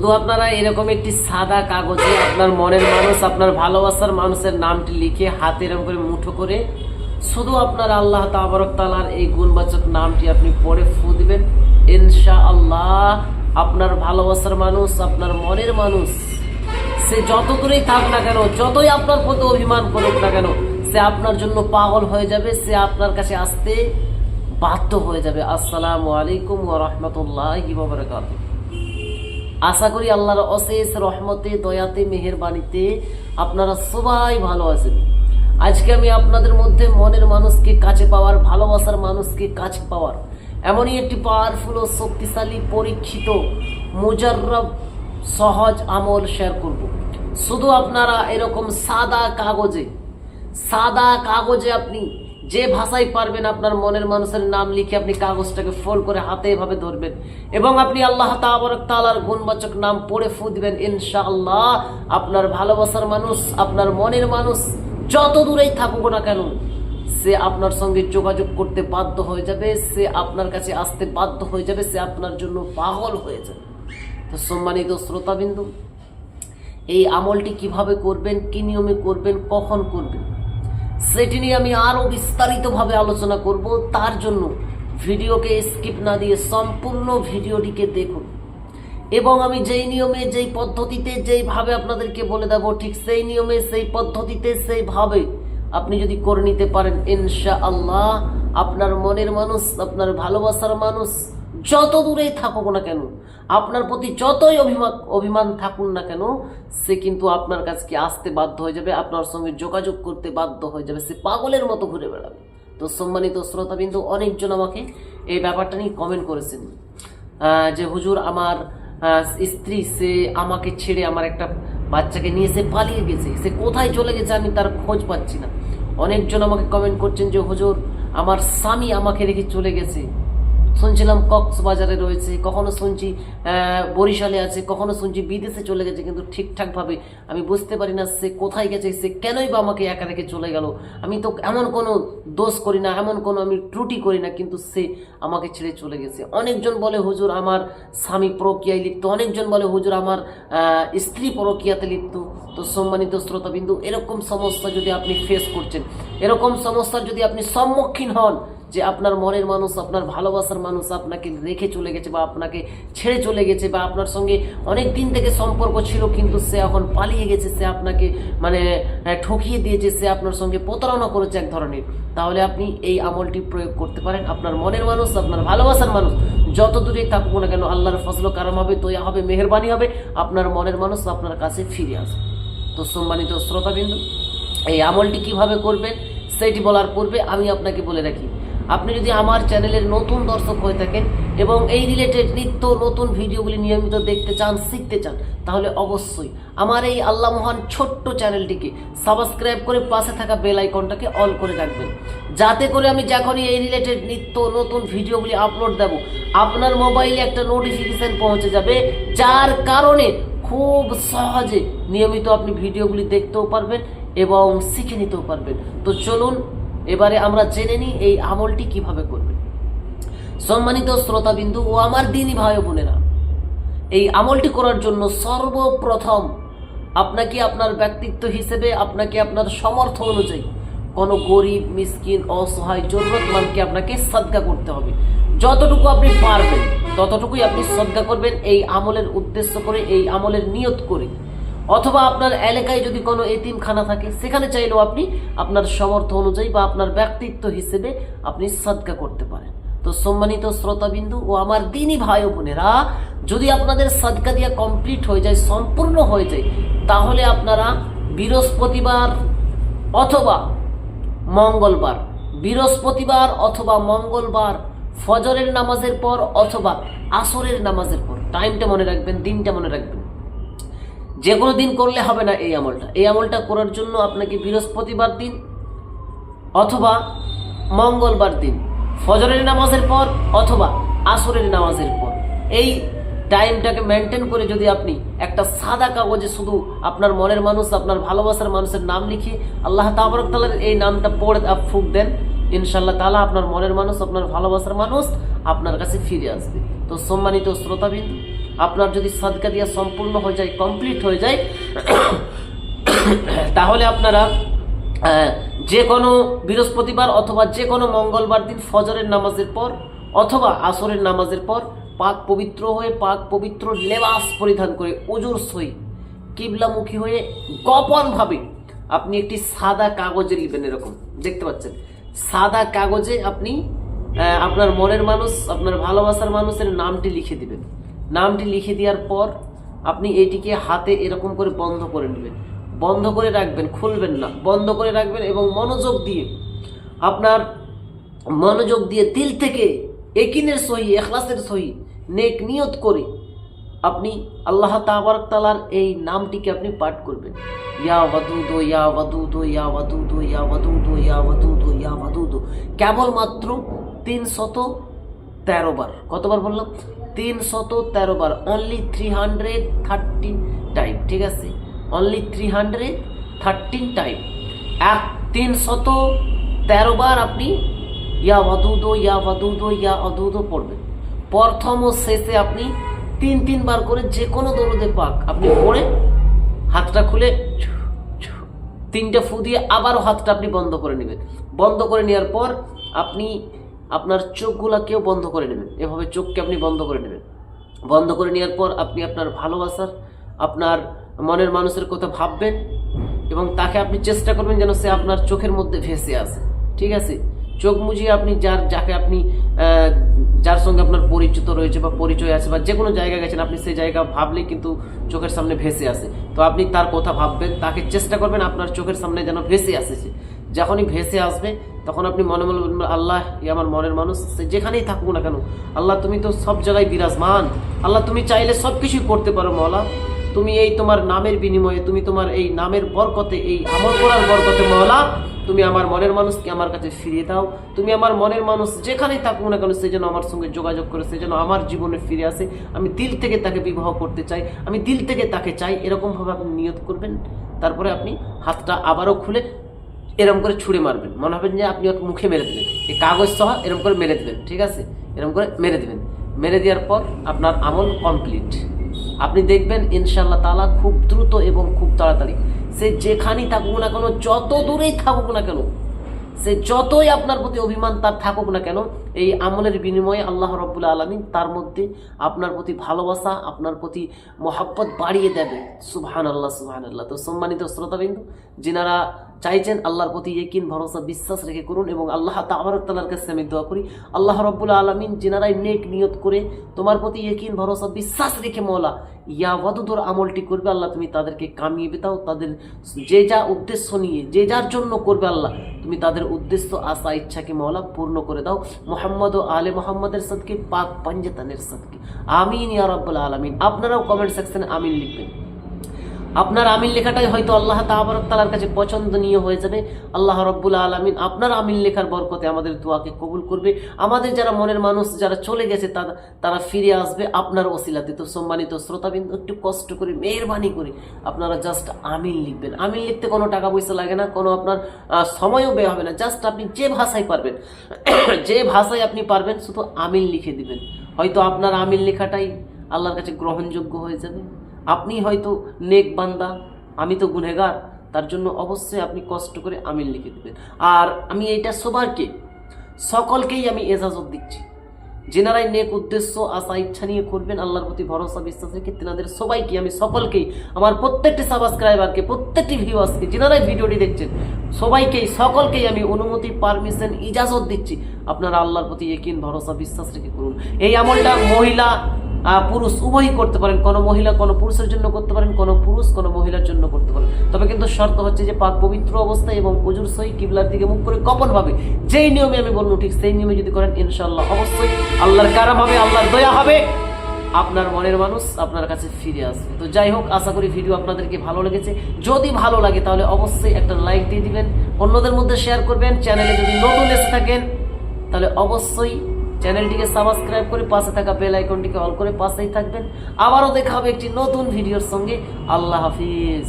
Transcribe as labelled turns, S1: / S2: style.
S1: শুধু আপনারা এরকম একটি সাদা কাগজে আপনার মনের মানুষ, আপনার ভালোবাসার মানুষের নামটি লিখে হাতে এরকম করে মুঠো করে শুধু আপনার আল্লাহ তাবারক তালার এই গুণবাচক নামটি আপনি পড়ে ফু দিবেন। ইনশা আল্লাহ আপনার ভালোবাসার মানুষ, আপনার মনের মানুষ, সে যত দূরেই থাক না কেন, যতই আপনার প্রতি অভিমান করুক না কেন, সে আপনার জন্য পাগল হয়ে যাবে, সে আপনার কাছে আসতে বাধ্য হয়ে যাবে। আসসালামু আলাইকুম ওয়া রাহমাতুল্লাহি ওয়া বারাকাতুহু। আশা করি আল্লাহর অশেষ রহমতে, দয়াতে, মেহেরবানিতে আপনারা সবাই ভালো আছেন। আজকে আমি আপনাদের মধ্যে মনের মানুষকে কাছে পাওয়ার, ভালোবাসার মানুষকে কাছে পাওয়ার এমনই একটি পাওয়ারফুল ও শক্তিশালী, পরীক্ষিত, মুজাররব, সহজ আমল শেয়ার করব। শুধু আপনারা এরকম সাদা কাগজে সাদা কাগজে আপনি যে ভাষায় পারবেন আপনার মনের মানুষের নাম লিখে আপনি কাগজটাকে ফোল্ড করে হাতে এভাবে ধরবেন। এবং আপনি আল্লাহ তাবরক তালার গুণবাচক নাম পড়ে ফু দিবেন, ইনশাআল্লাহ আপনার ভালোবাসার মানুষ, আপনার মনের মানুষ যত দূরেই থাকুক না কেন, সে আপনার সঙ্গে যোগাযোগ করতে বাধ্য হয়ে যাবে, সে আপনার কাছে আসতে বাধ্য হয়ে যাবে, সে আপনার জন্য পাগল হয়ে যাবে। তো সম্মানিত শ্রোতাবিন্দু, এই আমলটি কীভাবে করবেন, কি নিয়মে করবেন, কখন করবেন? সেটি নিয়ে আমি আরও বিস্তারিতভাবে আলোচনা করব। তার জন্য ভিডিওকে স্কিপ না দিয়ে সম্পূর্ণ ভিডিওটিকে দেখুন। এবং আমি যেই নিয়মে, যেই পদ্ধতিতে, যেইভাবে আপনাদেরকে বলে দেব, ঠিক সেই নিয়মে, সেই পদ্ধতিতে, সেইভাবে আপনি যদি করে নিতে পারেন ইনশা আল্লাহ আপনার মনের মানুষ, আপনার ভালোবাসার মানুষ যত দূরেই থাকুক না কেন আপনার প্রতি যতই অভিমান অভিমান থাকুন না কেন, সে কিন্তু আপনার কাছকে আসতে বাধ্য হয়ে যাবে, আপনার সঙ্গে যোগাযোগ করতে বাধ্য হয়ে যাবে, সে পাগলের মতো ঘুরে বেড়াবে। তো সম্মানিত শ্রোতাবিন্দু, অনেকজন আমাকে এই ব্যাপারটা নিয়ে কমেন্ট করেছেন যে হুজুর আমার স্ত্রী, সে আমাকে ছেড়ে আমার একটা বাচ্চাকে নিয়ে সে পালিয়ে গেছে, সে কোথায় চলে গেছে আমি তার খোঁজ পাচ্ছি না। অনেকজন আমাকে কমেন্ট করছেন যে হুজুর, আমার স্বামী আমাকে রেখে চলে গেছে। শুনছিলাম কক্সবাজারে রয়েছে, কখনো শুনছি বরিশালে আছে, কখনো শুনছি বিদেশে চলে গেছে, কিন্তু ঠিকঠাকভাবে আমি বুঝতে পারি না সে কোথায় গেছে, সে কেনই বা আমাকে একা রেখে চলে গেল। আমি তো এমন কোনো দোষ করি না, এমন কোনো আমি ত্রুটি করি না, কিন্তু সে আমাকে ছেড়ে চলে গেছে। অনেকজন বলে, হুজুর, আমার স্বামী প্রক্রিয়ায় লিপ্ত। অনেকজন বলে, হুজুর, আমার স্ত্রী প্রক্রিয়াতে লিপ্ত। তো সম্মানিত শ্রোতাবিন্দু, এরকম সমস্যা যদি আপনি ফেস করছেন, এরকম সমস্যার যদি আপনি সম্মুখীন হন যে আপনার মনের মানুষ, আপনার ভালোবাসার মানুষ আপনাকে রেখে চলে গেছে বা আপনাকে ছেড়ে চলে গেছে বা আপনার সঙ্গে অনেক দিন থেকে সম্পর্ক ছিল কিন্তু সে এখন পালিয়ে গেছে, সে আপনাকে মানে ঠকিয়ে দিয়েছে, সে আপনার সঙ্গে প্রতারণা করেছে এক ধরনের। তাহলে আপনি এই আমলটি প্রয়োগ করতে পারেন। আপনার মনের মানুষ, আপনার ভালোবাসার মানুষ, যত দূরে থাকুক না কেন, আল্লাহর ফসল কারাম হবে, দয়া হবে, মেহরবানি হবে, আপনার মনের মানুষ আপনার কাছে ফিরে আসবে। তো সম্মানিত শ্রোতাবিন্দু, এই আমলটি কীভাবে করবেন, সেটি বলার পূর্বে আমি আপনাকে বলে রাখি আপনি যদি আমার চ্যানেলের নতুন দর্শক হয়ে থাকেন এবং এই রিলেটেড নিত্য নতুন ভিডিওগুলি নিয়মিত দেখতে চান, শিখতে চান, তাহলে অবশ্যই আমার এই আল্লাহ মহান ছোট্ট চ্যানেলটিকে সাবস্ক্রাইব করে পাশে থাকা বেল আইকনটাকে অল করে রাখবেন। যাতে করে আমি যখনই এই রিলেটেড নিত্য নতুন ভিডিওগুলি আপলোড দেব, আপনার মোবাইলে একটা নোটিফিকেশান পৌঁছে যাবে, যার কারণে খুব সহজে নিয়মিত আপনি ভিডিওগুলি দেখতেও পারবেন এবং শিখে নিতেও পারবেন। তো চলুন এবারে আমরা জেনে নিই এই আমলটি কীভাবে করবে। সম্মানিত শ্রোতাবিন্দু ও আমার দিনই ভাই বোনেরা, এই আমলটি করার জন্য সর্বপ্রথম আপনাকে আপনার ব্যক্তিত্ব হিসেবে, আপনাকে আপনার সমর্থ অনুযায়ী কোনো গরিব, মিসকিন, অসহায় জরুরতমানকে আপনাকে সদ্গা করতে হবে। যতটুকু আপনি পারবেন, ততটুকুই আপনি সদ্গা করবেন, এই আমলের উদ্দেশ্য করে, এই আমলের নিয়ত করে। অথবা আপনার এলাকায় যদি কোনো এতিমখানা থাকে, সেখানে চাইলেও আপনি আপনার সমর্থ অনুযায়ী বা আপনার ব্যক্তিত্ব হিসেবে আপনি সদ্গা করতে পারেন। তো সম্মানিত শ্রোতাবিন্দু ও আমার দিনই ভাই বোনেরা, যদি আপনাদের সদকা দিয়া কমপ্লিট হয়ে যায়, সম্পূর্ণ হয়ে যায়, তাহলে আপনারা বৃহস্পতিবার অথবা মঙ্গলবার, বৃহস্পতিবার অথবা মঙ্গলবার ফজরের নামাজের পর অথবা আসরের নামাজের পর টাইমটা মনে রাখবেন, দিনটা মনে রাখবেন। যে কোনো দিন করলে হবে না এই আমলটা। এই আমলটা করার জন্য আপনাকে বৃহস্পতিবার দিন অথবা মঙ্গলবার দিন, ফজরের নামাজের পর অথবা আসরের নামাজের পর। এই টাইমটাকে মেনটেন করে যদি আপনি একটা সাদা কাগজে শুধু আপনার মনের মানুষ, আপনার ভালোবাসার মানুষের নাম লিখে আল্লাহ তাবরক তালার এই নামটা পড়ে ফুক দেন ইনশাল্লাহ তালা আপনার মনের মানুষ, আপনার ভালোবাসার মানুষ আপনার কাছে ফিরে আসবে। তো সম্মানিত শ্রোতাবিন্দু আপনার যদি সাদকা দিয়া সম্পূর্ণ হয়ে যায় কমপ্লিট হয়ে যায়, তাহলে আপনারা যে কোনো বৃহস্পতিবার অথবা যে কোনো মঙ্গলবার দিন ফজরের নামাজের পর অথবা আসরের নামাজের পর পাক পবিত্র হয়ে পাক পবিত্র লেবাস পরিধান করে উজুর সই কিবলামুখী হয়ে গোপনভাবে আপনি একটি সাদা কাগজে লিখবেন এরকম। দেখতে পাচ্ছেন? সাদা কাগজে আপনি আপনার মনের মানুষ, আপনার ভালোবাসার মানুষের নামটি লিখে দিবেন। নামটি লিখে দেওয়ার পর আপনি এটিকে হাতে এরকম করে বন্ধ করে নেবেন। বন্ধ করে রাখবেন, খুলবেন না। বন্ধ করে রাখবেন এবং মনোযোগ দিয়ে আপনার মনোযোগ দিয়ে দিল থেকে একিনের সহি, এখলাসের সহি, নেক নিয়ত করে আপনি আল্লাহ তাবারক তালার এই নামটিকে আপনি পাঠ করবেন। ইয়া ওয়াদুদো ইয়া ওয়াদুদো ইয়া ওয়াদুদো ইয়া ওয়াদুদো ইয়া ওয়াদুদো ইয়া ওয়াদুদো। কেবলমাত্র তিন শত তেরো বার। কতবার বললাম? তিন শত তেরো বার only three hundred thirteen time ঠিক আছে? Only three hundred thirteen time এক তিন শত তেরো বার আপনি ইয়া ওয়াদুদো ইয়া ওয়াদুদো, ইয়া অদুদো পড়বেন। প্রথম ও শেষে আপনি তিন তিনবার করে যে কোনো দরুদে পাক, আপনি পড়ে হাতটা খুলে তিনটে ফু দিয়ে আবারও হাতটা আপনি বন্ধ করে নেবেন। বন্ধ করে নেওয়ার পর আপনি আপনার চোখগুলাকেও বন্ধ করে নেবেন এভাবে চোখকে আপনি বন্ধ করে নেবেন। বন্ধ করে নেওয়ার পর আপনি আপনার ভালোবাসার, আপনার মনের মানুষের কথা ভাববেন এবং তাকে আপনি চেষ্টা করবেন যেন সে আপনার চোখের মধ্যে ভেসে আসে। ঠিক আছে? চোখ মুজিয়ে আপনি যার, যাকে আপনি যার সঙ্গে আপনার পরিচিত রয়েছে বা পরিচয় আছে বা যে কোনো জায়গায় গেছেন, আপনি সেই জায়গা ভাবলেই কিন্তু চোখের সামনে ভেসে আসে। তো আপনি তার কথা ভাববেন, তাকে চেষ্টা করবেন আপনার চোখের সামনে যেন ভেসে আসেছে যখনই ভেসে আসবে তখন আপনি মনে মনে বলবেন, আল্লাহ ই আমার মনের মানুষ, সে যেখানেই থাকুক না কেন, আল্লাহ, তুমি তো সব জায়গায় বিরাজমান। আল্লাহ, তুমি চাইলে সব কিছুই করতে পারো মলা তুমি এই তোমার নামের বিনিময়ে, তুমি তোমার এই নামের বরকতে, এই আমল করার বরকতে মহলা তুমি আমার মনের মানুষকে আমার কাছে ফিরিয়ে দাও। তুমি আমার মনের মানুষ যেখানেই থাকুক না কেন, সে যেন আমার সঙ্গে যোগাযোগ করে, সে যেন আমার জীবনে ফিরে আসে। আমি দিল থেকে তাকে বিবাহ করতে চাই, আমি দিল থেকে তাকে চাই, এরকমভাবে আপনি নিয়ত করবেন। তারপরে আপনি হাতটা আবারও খুলে এরকম করে ছুঁড়ে মারবেন। মনে হবেন যে আপনি ওর মুখে মেরে দেবেন এই কাগজ সহ এরকম করে মেরে দেবেন, ঠিক আছে? এরকম করে মেরে দেবেন। মেরে দেওয়ার পর আপনার আমল কমপ্লিট আপনি দেখবেন ইনশাল্লাহ তালা খুব দ্রুত এবং খুব তাড়াতাড়ি। সে যেখানেই থাকুক না কেন, যত দূরেই থাকুক না কেন, সে যতই আপনার প্রতি অভিমান তার থাকুক না কেন, এই আমলের বিনিময়ে আল্লাহ রব্বুল আলমিন তার মধ্যে আপনার প্রতি ভালোবাসা, আপনার প্রতি মহাব্বত বাড়িয়ে দেবে। সুবহান আল্লাহ সুবহান আল্লাহ তো সম্মানিত শ্রোতাবিন্দু, যিনারা চাইছেন আল্লাহর প্রতি একিন ভরসা, বিশ্বাস রেখে করুন এবং আল্লাহ তাবারক তালার কাছে আমি দোয়া করি। আল্লাহ রব্বুল আলমিন যিনারাই নেক নিয়ত করে তোমার প্রতি একিন ভরসা, বিশ্বাস রেখে মৌলা ইয়া আমলটি করবে আল্লাহ, তুমি তাদেরকে কামিয়ে দাও তাদের যে যা উদ্দেশ্য নিয়ে, যে যার জন্য করবে আল্লাহ, তুমি তাদের উদ্দেশ্য, আশা, ইচ্ছাকে মৌলা পূর্ণ করে দাও। মোহাম্মদ ও আলে মোহাম্মদের সদকে, পাক পাঞ্জেতানের সদকে। আমিন ইয়া রব্বুল আলমিন। আপনারাও কমেন্ট সেকশনে আমিন লিখবেন। আপনার আমিন লেখাটাই হয়তো আল্লাহ তালার কাছে পছন্দনীয় হয়ে যাবে। আল্লাহ রব্বুল আলমিন আপনার আমিন লেখার বরকতে আমাদের দোয়াকে কবুল করবে। আমাদের যারা মনের মানুষ, যারা চলে গেছে তারা তারা ফিরে আসবে আপনার ওসিলাতে। তো সম্মানিত শ্রোতাবিন্দু, একটু কষ্ট করে, মেহরবানি করে আপনারা জাস্ট আমিন লিখবেন। আমিন লিখতে কোনো টাকা পয়সা লাগে না, কোনো আপনার সময়ও ব্যয় হবে না। জাস্ট আপনি যে ভাষায় পারবেন, যে ভাষায় আপনি পারবেন, শুধু আমিন লিখে দিবেন। হয়তো আপনার আমিন লেখাটাই আল্লাহর কাছে গ্রহণযোগ্য হয়ে যাবে। আপনি হয়তো নেক বান্দা, আমি তো গুনেগার তার জন্য অবশ্যই আপনি কষ্ট করে আমিন লিখে দেবেন। আর আমি এইটা সবারকে সকলকেই আমি এজাজত দিচ্ছি। যেনারাই নেক উদ্দেশ্য, আশা, ইচ্ছা নিয়ে করবেন, আল্লাহর প্রতি ভরসা, বিশ্বাস রেখে তেনাদের সবাইকে, আমি সকলকেই, আমার প্রত্যেকটি সাবস্ক্রাইবারকে প্রত্যেকটি ভিউয়ার্সকে যেনারাই ভিডিওটি দেখছেন, সবাইকেই, সকলকেই আমি অনুমতি পারমিশন ইজাজত দিচ্ছি। আপনারা আল্লাহর প্রতি একিন ভরসা, বিশ্বাস রেখে করুন। এই আমলটা মহিলা পুরুষ উভয়ই করতে পারেন। কোনো মহিলা কোনো পুরুষের জন্য করতে পারেন, কোনো পুরুষ কোনো মহিলার জন্য করতে পারেন। তবে কিন্তু শর্ত হচ্ছে যে পাক পবিত্র অবস্থায় এবং অজুর সহি কিবলার দিকে মুখ করে কপন ভাবে যেই নিয়মে আমি বলব ঠিক সেই নিয়মে যদি করেন ইনশাল্লাহ অবশ্যই আল্লাহর কারাম হবে, আল্লাহর দয়া হবে। আপনার মনের মানুষ আপনার কাছে ফিরে আসবে। তো যাই হোক, আশা করি ভিডিও আপনাদেরকে ভালো লেগেছে। যদি ভালো লাগে তাহলে অবশ্যই একটা লাইক দিয়ে দিবেন, অন্যদের মধ্যে শেয়ার করবেন। চ্যানেলে যদি নতুন এসে থাকেন, তাহলে অবশ্যই চ্যানেলটিকে সাবস্ক্রাইব করে পাশে থাকা বেল আইকনটিকে অল করে পাশেই থাকবেন। আবারও দেখা হবে একটি নতুন ভিডিওর সঙ্গে। আল্লাহ হাফিজ।